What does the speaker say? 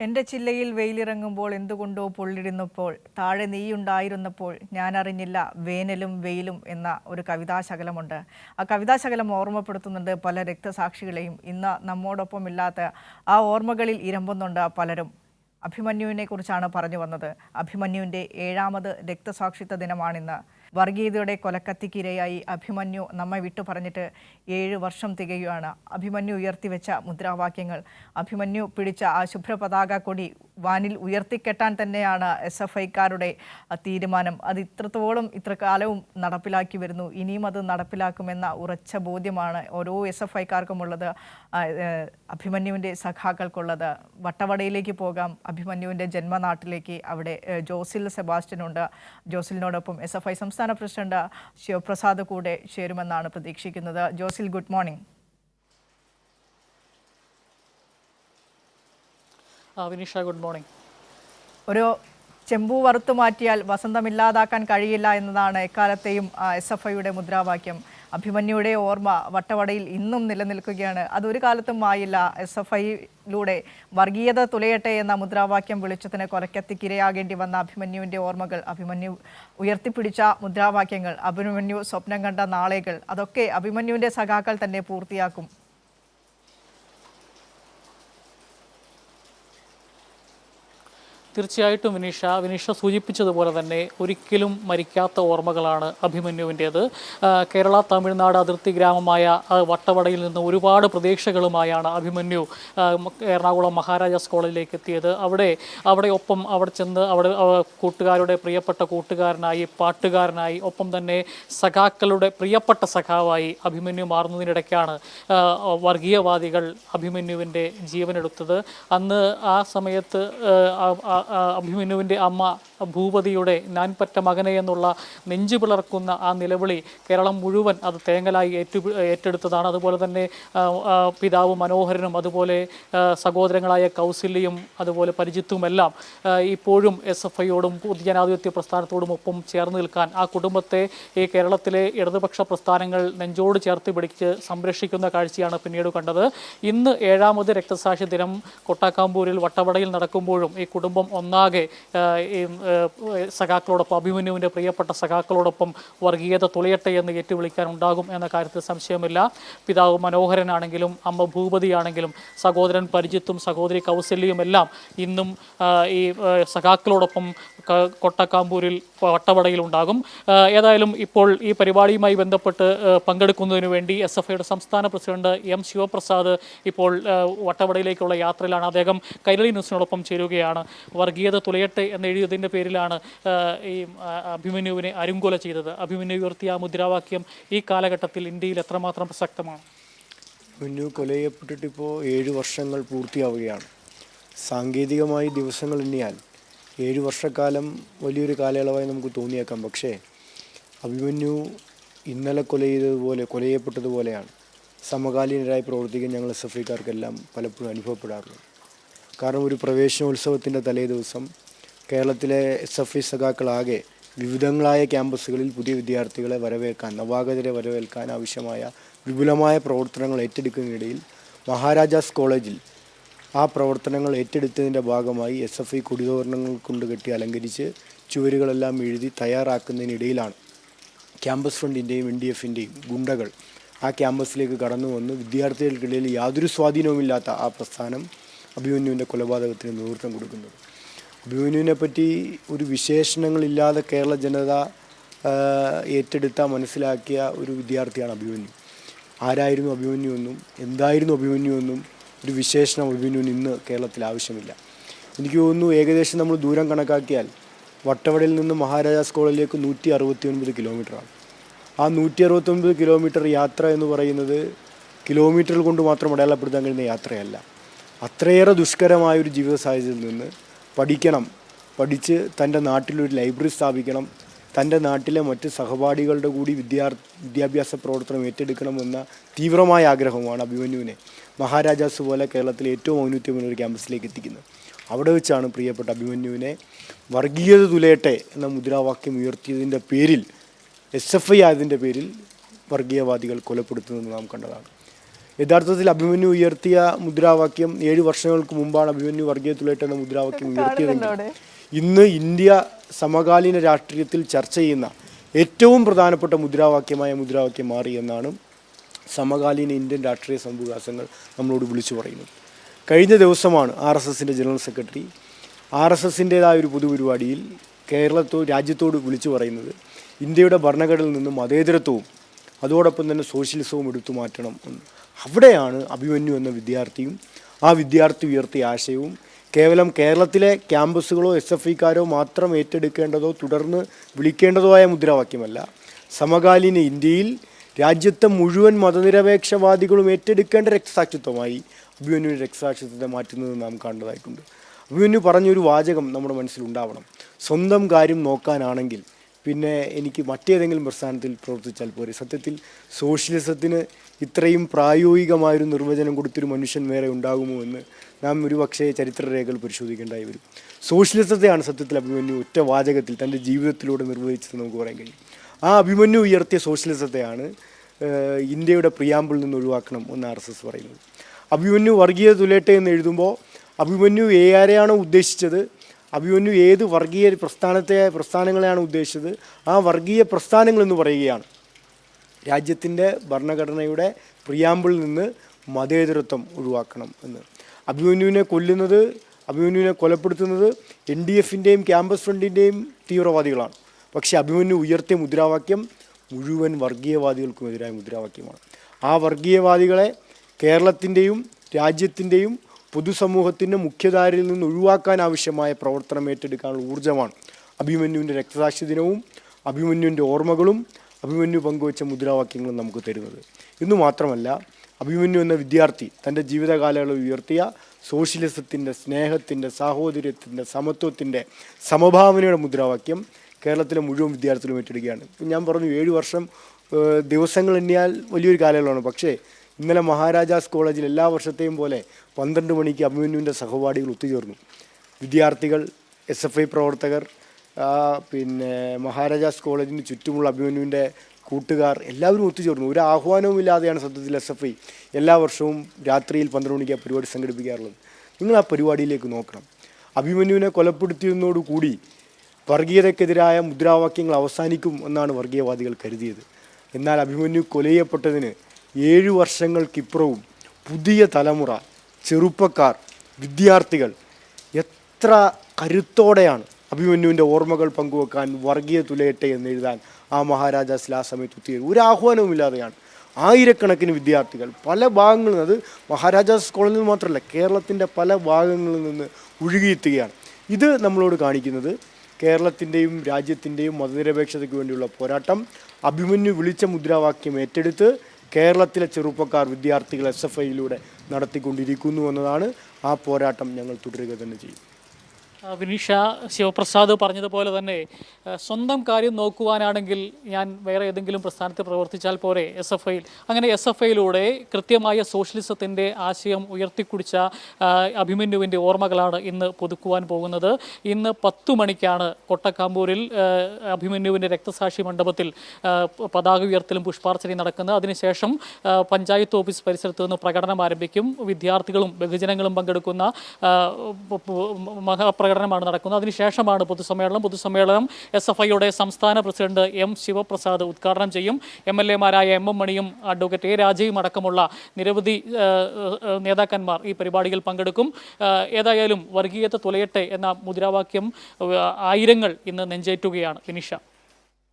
എന്റെ ചില്ലയിൽ വെയിലിറങ്ങുമ്പോൾ എന്തുകൊണ്ടോ പൊള്ളിടുന്നപ്പോൾ താഴെ നീയുണ്ടായിരുന്നപ്പോൾ ഞാൻ അറിഞ്ഞില്ല വേനലും വെയിലും എന്ന ഒരു കവിതാശകലമുണ്ട്. ആ കവിതാശകലം ഓർമ്മപ്പെടുത്തുന്നുണ്ട് പല രക്തസാക്ഷികളെയും. ഇന്ന് നമ്മോടൊപ്പം ഇല്ലാത്ത ആ ഓർമ്മകളിൽ ഇരമ്പുന്നുണ്ട് പലരും. അഭിമന്യുവിനെ കുറിച്ചാണ് പറഞ്ഞു വന്നത്. അഭിമന്യുവിന്റെ ഏഴാമത് രക്തസാക്ഷിത്വ ദിനമാണിന്ന്. വർഗീയതയുടെ കൊലക്കത്തിക്കിരയായി അഭിമന്യു നമ്മെ വിട്ടു പറഞ്ഞിട്ട് ഏഴ് വർഷം തികയുകയാണ്. അഭിമന്യു ഉയർത്തിവെച്ച മുദ്രാവാക്യങ്ങൾ. അഭിമന്യു പിടിച്ച ആ ശുഭ്ര പതാക കൊടി വാനിൽ ഉയർത്തിക്കെട്ടാൻ തന്നെയാണ് എസ് എഫ് ഐക്കാരുടെ തീരുമാനം. അത് ഇത്രത്തോളം ഇത്ര കാലവും നടപ്പിലാക്കി വരുന്നു. ഇനിയും അത് നടപ്പിലാക്കുമെന്ന ഉറച്ച ബോധ്യമാണ് ഓരോ എസ് എഫ് ഐക്കാർക്കുമുള്ളത് അഭിമന്യുവിന്റെ സഖാക്കൾക്കുള്ളത്. വട്ടവടയിലേക്ക് പോകാം. അഭിമന്യുവിന്റെ ജന്മനാട്ടിലേക്ക് അവിടെ ജോസിൽ സെബാസ്റ്റ്യൻ ഉണ്ട് ജോസിലിനോടൊപ്പം എസ് എഫ് ഐ സംസ്ഥാന പ്രസിഡന്റ് ശിവപ്രസാദ് കൂടെ ചേരുമെന്നാണ് പ്രതീക്ഷിക്കുന്നത്. Josil good morning. Vineesha good morning. ഒരു ചെമ്പു വറുത്തു മാറ്റിയാൽ വസന്തമില്ലാതാക്കാൻ കഴിയില്ല എന്നതാണ് എക്കാലത്തെയും എസ് എഫ് ഐയുടെ മുദ്രാവാക്യം. അഭിമന്യുയുടെ ഓർമ്മ വട്ടവടയിൽ ഇന്നും നിലനിൽക്കുകയാണ്. അതൊരു കാലത്തും ആയില്ല എസ് എഫ് ഐയിലൂടെ വർഗീയത തുലയട്ടെ എന്ന മുദ്രാവാക്യം വിളിച്ചതിന് കൊലക്കത്തിക്കിരയാകേണ്ടി വന്ന അഭിമന്യുവിന്റെ ഓർമ്മകൾ അഭിമന്യു ഉയർത്തിപ്പിടിച്ച മുദ്രാവാക്യങ്ങൾ അഭിമന്യു സ്വപ്നം കണ്ട നാളേകൾ അതൊക്കെ അഭിമന്യുവിന്റെ സഖാക്കൾ തന്നെ പൂർത്തിയാക്കും. തീർച്ചയായിട്ടും വിനീഷ. വിനീഷ സൂചിപ്പിച്ചതുപോലെ തന്നെ ഒരിക്കലും മരിക്കാത്ത ഓർമ്മകളാണ് അഭിമന്യുവിന്റേത്. കേരള തമിഴ്നാട് അതിർത്തി ഗ്രാമമായ വട്ടവടയിൽ നിന്ന് ഒരുപാട് പ്രതീക്ഷകളുമായാണ് അഭിമന്യു എറണാകുളം മഹാരാജാസ് കോളേജിലേക്ക് എത്തിയത്. അവിടെ അവിടെ ഒപ്പം അവിടെ ചെന്ന് അവിടെ കൂട്ടുകാരുടെ പ്രിയപ്പെട്ട കൂട്ടുകാരനായി പാട്ടുകാരനായി ഒപ്പം തന്നെ സഖാക്കളുടെ പ്രിയപ്പെട്ട സഖാവായി അഭിമന്യു മാറുന്നതിനിടയ്ക്കാണ് വർഗീയവാദികൾ അഭിമന്യുവിന്റെ ജീവനെടുത്തത്. അന്ന് ആ സമയത്ത് അഭിമന്യുവിന്റെ അമ്മ ഭൂപതിയുടെ നാൻപറ്റ മകനെ എന്നുള്ള നെഞ്ചു പിളർക്കുന്ന ആ നിലവിളി കേരളം മുഴുവൻ അത് തേങ്ങലായി ഏറ്റു ഏറ്റെടുത്തതാണ്. അതുപോലെ തന്നെ പിതാവ് മനോഹരനും അതുപോലെ സഹോദരങ്ങളായ കൗസല്യയും അതുപോലെ പരിചിത്തുമെല്ലാം ഇപ്പോഴും എസ് എഫ് ഐയോടും പൊതുജനാധിപത്യ പ്രസ്ഥാനത്തോടും ഒപ്പം ചേർന്ന് നിൽക്കാൻ ആ കുടുംബത്തെ ഈ കേരളത്തിലെ ഇടതുപക്ഷ പ്രസ്ഥാനങ്ങൾ നെഞ്ചോട് ചേർത്ത് പിടിച്ച് സംരക്ഷിക്കുന്ന കാഴ്ചയാണ് പിന്നീട് കണ്ടത്. ഇന്ന് ഏഴാമത് രക്തസാക്ഷി ദിനം കൊട്ടാക്കാമ്പൂരിൽ വട്ടവടയിൽ നടക്കുമ്പോഴും ഈ കുടുംബം ഒന്നാകെ ഈ സഖാക്കളോടൊപ്പം അഭിമന്യുവിന്റെ പ്രിയപ്പെട്ട സഖാക്കളോടൊപ്പം വർഗീയത തുളയട്ടെ എന്ന് ഏറ്റുവിളിക്കാനുണ്ടാകും എന്ന കാര്യത്തിൽ സംശയമില്ല. പിതാവ് മനോഹരനാണെങ്കിലും അമ്മ ഭൂപതിയാണെങ്കിലും സഹോദരൻ പരിജിത്തും സഹോദരി കൗസല്യയും എല്ലാം ഇന്നും ഈ സഖാക്കളോടൊപ്പം കൊട്ടക്കാമ്പൂരിൽ വട്ടവടയിൽ ഉണ്ടാകും ഏതായാലും ഇപ്പോൾ ഈ പരിപാടിയുമായി ബന്ധപ്പെട്ട് പങ്കെടുക്കുന്നതിന് വേണ്ടി എസ് എഫ് ഐയുടെ സംസ്ഥാന പ്രസിഡന്റ് എം ശിവപ്രസാദ് ഇപ്പോൾ വട്ടവടയിലേക്കുള്ള യാത്രയിലാണ്. അദ്ദേഹം കൈരളി ന്യൂസിനോടൊപ്പം ചേരുകയാണ്. വർഗീയത തുലയട്ടെ എന്ന് എഴുതിയതിന്റെ പേരിലാണ് ഈ അഭിമന്യുവിനെ അരുങ്കൊല ചെയ്തത്. അഭിമന്യു ഉയർത്തിയ ആ മുദ്രാവാക്യം ഈ കാലഘട്ടത്തിൽ ഇന്ത്യയിൽ എത്രമാത്രം പ്രസക്തമാണ്? അഭിമന്യു കൊല ചെയ്യപ്പെട്ടിട്ടിപ്പോൾ ഏഴ് വർഷങ്ങൾ പൂർത്തിയാവുകയാണ്. സാങ്കേതികമായി ദിവസങ്ങൾ എണ്ണിയാൽ ഏഴ് വർഷക്കാലം വലിയൊരു കാലയളവായി നമുക്ക് തോന്നിയേക്കാം. പക്ഷേ അഭിമന്യു ഇന്നലെ കൊല ചെയ്തതുപോലെ കൊല ചെയ്യപ്പെട്ടതുപോലെയാണ് സമകാലീനരായി പ്രവർത്തിക്കാൻ ഞങ്ങൾ എസ് എഫ് ഐക്കാർക്കെല്ലാം പലപ്പോഴും അനുഭവപ്പെടാറുള്ളത് കാരണം ഒരു പ്രവേശനോത്സവത്തിന്റെ തലേ ദിവസം കേരളത്തിലെ എസ് എഫ് ഐ സഖാക്കളാകെ വിവിധങ്ങളായ ക്യാമ്പസുകളിൽ പുതിയ വിദ്യാർത്ഥികളെ വരവേൽക്കാൻ നവാഗതരെ വരവേൽക്കാൻ ആവശ്യമായ വിപുലമായ പ്രവർത്തനങ്ങൾ ഏറ്റെടുക്കുന്നതിനിടയിൽ മഹാരാജാസ് കോളേജിൽ ആ പ്രവർത്തനങ്ങൾ ഏറ്റെടുത്തതിന്റെ ഭാഗമായി എസ് എഫ് ഐ കൊടിതോരണങ്ങൾ കൊണ്ട് കെട്ടി അലങ്കരിച്ച് ചുവരുകളെല്ലാം എഴുതി തയ്യാറാക്കുന്നതിനിടയിലാണ് ക്യാമ്പസ് ഫ്രണ്ടിന്റെയും എൻ ഡി എഫിന്റെയും ഗുണ്ടകൾ ആ ക്യാമ്പസിലേക്ക് കടന്നു വന്ന് വിദ്യാർത്ഥികൾക്കിടയിൽ യാതൊരു സ്വാധീനവുമില്ലാത്ത ആ പ്രസ്ഥാനം അഭിമന്യുവിന്റെ കൊലപാതകത്തിന് നേതൃത്വം കൊടുക്കുന്നത്. അഭിമന്യുവിനെ പറ്റി ഒരു വിശേഷണങ്ങളില്ലാതെ കേരള ജനത ഏറ്റെടുത്ത മനസ്സിലാക്കിയ ഒരു വിദ്യാർത്ഥിയാണ് അഭിമന്യു. ആരായിരുന്നു അഭിമന്യു എന്നും എന്തായിരുന്നു അഭിമന്യു എന്നും ഒരു വിശേഷണം അഭിമന്യുവിന് ഇന്ന് കേരളത്തിൽ ആവശ്യമില്ല. എനിക്ക് തോന്നുന്നു ഏകദേശം നമ്മൾ ദൂരം കണക്കാക്കിയാൽ വട്ടവടയിൽ നിന്ന് മഹാരാജാസ് കോളേജിലേക്ക് നൂറ്റി അറുപത്തി ഒൻപത് കിലോമീറ്ററാണ്. ആ നൂറ്റി അറുപത്തൊൻപത് കിലോമീറ്റർ യാത്ര എന്ന് പറയുന്നത് കിലോമീറ്ററിൽ കൊണ്ട് മാത്രം അടയാളപ്പെടുത്താൻ കഴിയുന്ന യാത്രയല്ല. അത്രയേറെ ദുഷ്കരമായൊരു ജീവിത സാഹചര്യത്തിൽ നിന്ന് പഠിക്കണം. പഠിച്ച് തന്റെ നാട്ടിലൊരു ലൈബ്രറി സ്ഥാപിക്കണം. തന്റെ നാട്ടിലെ മറ്റ് സഹപാഠികളുടെ കൂടി വിദ്യാർത്ഥി വിദ്യാഭ്യാസ പ്രവർത്തനം ഏറ്റെടുക്കണമെന്ന തീവ്രമായ ആഗ്രഹമാണ് അഭിമന്യുവിനെ മഹാരാജാസ് പോലെ കേരളത്തിലെ ഏറ്റവും ഔന്നത്യമുള്ള ഒരു ക്യാമ്പസിലേക്ക് എത്തിക്കുന്നത്. അവിടെ വെച്ചാണ് പ്രിയപ്പെട്ട അഭിമന്യുവിനെ വർഗീയത തുലയട്ടെ എന്ന മുദ്രാവാക്യം ഉയർത്തിയതിന്റെ പേരിൽ എസ് എഫ് ഐ ആയതിന്റെ പേരിൽ വർഗീയവാദികൾ കൊലപ്പെടുത്തുന്നത് നാം കണ്ടതാണ്. യഥാർത്ഥത്തിൽ അഭിമന്യു ഉയർത്തിയ മുദ്രാവാക്യം ഏഴ് വർഷങ്ങൾക്ക് മുമ്പാണ് അഭിമന്യു വർഗീയ തുലേറ്റ് എന്ന മുദ്രാവാക്യം ഉയർത്തിയതെങ്കിൽ ഇന്ന് ഇന്ത്യ സമകാലീന രാഷ്ട്രീയത്തിൽ ചർച്ച ചെയ്യുന്ന ഏറ്റവും പ്രധാനപ്പെട്ട മുദ്രാവാക്യമായ മുദ്രാവാക്യം മാറി എന്നാണ് സമകാലീന ഇന്ത്യൻ രാഷ്ട്രീയ സംഭവവികാസങ്ങൾ നമ്മളോട് വിളിച്ചു പറയുന്നത്. കഴിഞ്ഞ ദിവസമാണ് ആർ എസ് എസിന്റെ ജനറൽ സെക്രട്ടറി ആർ എസ് എസിന്റെതായ ഒരു പൊതുപരിപാടിയിൽ കേരളത്തോ രാജ്യത്തോട് വിളിച്ചു പറയുന്നത് ഇന്ത്യയുടെ ഭരണഘടനയിൽ നിന്നും മതേതരത്വവും അതോടൊപ്പം തന്നെ സോഷ്യലിസവും എടുത്തു മാറ്റണം എന്ന്. അവിടെയാണ് അഭിമന്യു എന്ന വിദ്യാർത്ഥിയും ആ വിദ്യാർത്ഥി ഉയർത്തിയ ആശയവും. കേവലം കേരളത്തിലെ ക്യാമ്പസുകളോ എസ് എഫ് ഐക്കാരോ മാത്രം ഏറ്റെടുക്കേണ്ടതോ തുടർന്ന് വിളിക്കേണ്ടതോ ആയ മുദ്രാവാക്യമല്ല. സമകാലീന ഇന്ത്യയിൽ രാജ്യത്തെ മുഴുവൻ മതനിരപേക്ഷവാദികളും ഏറ്റെടുക്കേണ്ട രക്തസാക്ഷിത്വമായി അഭിമന്യുവിന്റെ രക്തസാക്ഷിത്വത്തെ മാറ്റുന്നത് നാം കണ്ടതായിട്ടുണ്ട്. അഭിമന്യു പറഞ്ഞൊരു വാചകം നമ്മുടെ മനസ്സിലുണ്ടാവണം. സ്വന്തം കാര്യം നോക്കാനാണെങ്കിൽ പിന്നെ എനിക്ക് മറ്റേതെങ്കിലും പ്രസ്ഥാനത്തിൽ പ്രവർത്തിച്ചാൽ പോരെ. സത്യത്തിൽ സോഷ്യലിസത്തിന് ഇത്രയും പ്രായോഗികമായൊരു നിർവചനം കൊടുത്തൊരു മനുഷ്യൻ വേറെ ഉണ്ടാകുമോ എന്ന് നാം ഒരു പക്ഷേ ചരിത്രരേഖകൾ പരിശോധിക്കേണ്ടായി വരും. സോഷ്യലിസത്തെയാണ് സത്യത്തിൽ അഭിമന്യു ഒറ്റ വാചകത്തിൽ തന്റെ ജീവിതത്തിലൂടെ നിർവഹിച്ചത് നമുക്ക് പറയാൻ കഴിയും. ആ അഭിമന്യു ഉയർത്തിയ സോഷ്യലിസത്തെയാണ് ഇന്ത്യയുടെ പ്രിയാമ്പിളിൽ നിന്ന് ഒഴിവാക്കണം എന്ന് ആർ എസ് എസ് പറയുന്നത്. അഭിമന്യു വർഗീയ തുലേട്ടെ എന്ന് എഴുതുമ്പോൾ അഭിമന്യു ഏ ആരെയാണോ ഉദ്ദേശിച്ചത് അഭിമന്യു ഏത് വർഗീയ പ്രസ്ഥാനത്തെ പ്രസ്ഥാനങ്ങളെയാണ് ഉദ്ദേശിച്ചത്? ആ വർഗീയ പ്രസ്ഥാനങ്ങൾ എന്ന് പറയുകയാണ്. രാജ്യത്തിന്റെ ഭരണഘടനയുടെ പ്രിയാമ്പിളിൽ നിന്ന് മതേതരത്വം ഒഴിവാക്കണം എന്ന്. അഭിമന്യുവിനെ കൊല്ലുന്നത് അഭിമന്യുവിനെ കൊലപ്പെടുത്തുന്നത് എൻ ഡി എഫിന്റെയും ക്യാമ്പസ് ഫ്രണ്ടിന്റെയും തീവ്രവാദികളാണ്. പക്ഷേ അഭിമന്യു ഉയർത്തിയ മുദ്രാവാക്യം മുഴുവൻ വർഗീയവാദികൾക്കുമെതിരായ മുദ്രാവാക്യമാണ്. ആ വർഗീയവാദികളെ കേരളത്തിന്റെയും രാജ്യത്തിന്റെയും പൊതുസമൂഹത്തിന്റെ മുഖ്യധാരയിൽ നിന്ന് ഒഴിവാക്കാൻ ആവശ്യമായ പ്രവർത്തനം ഏറ്റെടുക്കാനുള്ള ഊർജമാണ്. അഭിമന്യുവിന്റെ രക്തസാക്ഷി ദിനവും അഭിമന്യുവിന്റെ ഓർമ്മകളും അഭിമന്യു പങ്കുവച്ച മുദ്രാവാക്യങ്ങളും നമുക്ക് തരുന്നത്. ഇന്ന് മാത്രമല്ല അഭിമന്യു എന്ന വിദ്യാർത്ഥി തന്റെ ജീവിതകാലയളവ് ഉയർത്തിയ സോഷ്യലിസത്തിന്റെ സ്നേഹത്തിന്റെ സാഹോദര്യത്തിന്റെ സമത്വത്തിന്റെ സമഭാവനയുടെ മുദ്രാവാക്യം കേരളത്തിലെ മുഴുവൻ വിദ്യാർത്ഥികളും ഏറ്റെടുക്കുകയാണ്. ഞാൻ പറഞ്ഞു ഏഴ് വർഷം ദിവസങ്ങൾ എണ്ണിയാൽ വലിയൊരു കാലയളവാണ്. പക്ഷേ ഇന്നലെ മഹാരാജാസ് കോളേജിൽ എല്ലാ വർഷത്തെയും പോലെ പന്ത്രണ്ട് മണിക്ക് അഭിമന്യുവിന്റെ സഹപാഠികൾ ഒത്തുചേർന്നു. വിദ്യാർത്ഥികൾ എസ് എഫ് ഐ പ്രവർത്തകർ പിന്നെ മഹാരാജാസ് കോളേജിന് ചുറ്റുമുള്ള അഭിമന്യുവിന്റെ കൂട്ടുകാർ എല്ലാവരും ഒത്തുചേർന്നു. ഒരു ആഹ്വാനവും ഇല്ലാതെയാണ് സത്യത്തിൽ എസ് എഫ് ഐ എല്ലാ വർഷവും രാത്രിയിൽ പന്ത്രണ്ട് മണിക്ക് ആ പരിപാടി സംഘടിപ്പിക്കാറുള്ളത്. നിങ്ങൾ ആ പരിപാടിയിലേക്ക് നോക്കണം. അഭിമന്യുവിനെ കൊലപ്പെടുത്തിയതിനോടുകൂടി വർഗീയതയ്ക്കെതിരായ മുദ്രാവാക്യങ്ങൾ അവസാനിക്കും എന്നാണ് വർഗീയവാദികൾ കരുതിയത്. എന്നാൽ അഭിമന്യു കൊലയപ്പെട്ടതിന് ഏഴു വർഷങ്ങൾക്കിപ്പുറവും പുതിയ തലമുറ ചെറുപ്പക്കാർ വിദ്യാർത്ഥികൾ എത്ര കരുത്തോടെയാണ് അഭിമന്യുവിന്റെ ഓർമ്മകൾ പങ്കുവെക്കാൻ വർഗീയ തുലയട്ടെ എന്ന് എഴുതാൻ ആ മഹാരാജാസിൽ ആ സമയത്ത് ഒത്തിരി ഒരു ആഹ്വാനവുമില്ലാതെയാണ്. ആയിരക്കണക്കിന് വിദ്യാർത്ഥികൾ പല ഭാഗങ്ങളിൽ നിന്ന് അത് മഹാരാജാസ് കോളേജിൽ നിന്ന് മാത്രമല്ല കേരളത്തിന്റെ പല ഭാഗങ്ങളിൽ നിന്ന് ഒഴുകിയെത്തുകയാണ്. ഇത് നമ്മളോട് കാണിക്കുന്നത് കേരളത്തിന്റെയും രാജ്യത്തിന്റെയും മതനിരപേക്ഷതയ്ക്ക് വേണ്ടിയുള്ള പോരാട്ടം അഭിമന്യു വിളിച്ച മുദ്രാവാക്യം ഏറ്റെടുത്ത് കേരളത്തിലെ ചെറുപ്പക്കാർ വിദ്യാർത്ഥികൾ എസ് എഫ് ഐയിലൂടെ നടത്തിക്കൊണ്ടിരിക്കുന്നു എന്നതാണ് ആ പോരാട്ടം ഞങ്ങൾ തുടരുക തന്നെ ചെയ്യും. വിനീഷ ശിവപ്രസാദ് പറഞ്ഞതുപോലെ തന്നെ സ്വന്തം കാര്യം നോക്കുവാനാണെങ്കിൽ ഞാൻ വേറെ ഏതെങ്കിലും പ്രസ്ഥാനത്തിൽ പ്രവർത്തിച്ചാൽ പോരെ എസ് എഫ് ഐയിൽ അങ്ങനെ എസ് എഫ് ഐയിലൂടെ കൃത്യമായ സോഷ്യലിസത്തിന്റെ ആശയം ഉയർത്തിക്കുടിച്ച അഭിമന്യുവിന്റെ ഓർമ്മകളാണ് ഇന്ന് പുതുക്കുവാൻ പോകുന്നത്. ഇന്ന് പത്തു മണിക്കാണ് കൊട്ടക്കാമ്പൂരിൽ അഭിമന്യുവിന്റെ രക്തസാക്ഷി മണ്ഡപത്തിൽ പതാക ഉയർത്തലും പുഷ്പാർച്ചനയും നടക്കുന്നത്. അതിനുശേഷം പഞ്ചായത്ത് ഓഫീസ് പരിസരത്ത് നിന്ന് പ്രകടനം ആരംഭിക്കും. വിദ്യാർത്ഥികളും ബഹുജനങ്ങളും പങ്കെടുക്കുന്ന ആ, പ- പ- നടക്കുന്നത്. അതിനുശേഷമാണ് പൊതുസമ്മേളനം. പൊതുസമ്മേളനം എസ് എഫ് ഐയുടെ സംസ്ഥാന പ്രസിഡന്റ് എം ശിവപ്രസാദ് ഉദ്ഘാടനം ചെയ്യും. എം എൽ എമാരായ എം എം മണിയും അഡ്വക്കേറ്റ് എ രാജയും അടക്കമുള്ള നിരവധി നേതാക്കന്മാർ ഈ പരിപാടിയിൽ പങ്കെടുക്കും. ഏതായാലും വർഗീയത തുലയട്ടെ എന്ന മുദ്രാവാക്യം ആയിരങ്ങൾ ഇന്ന് നെഞ്ചേറ്റുകയാണ്. വിനിഷ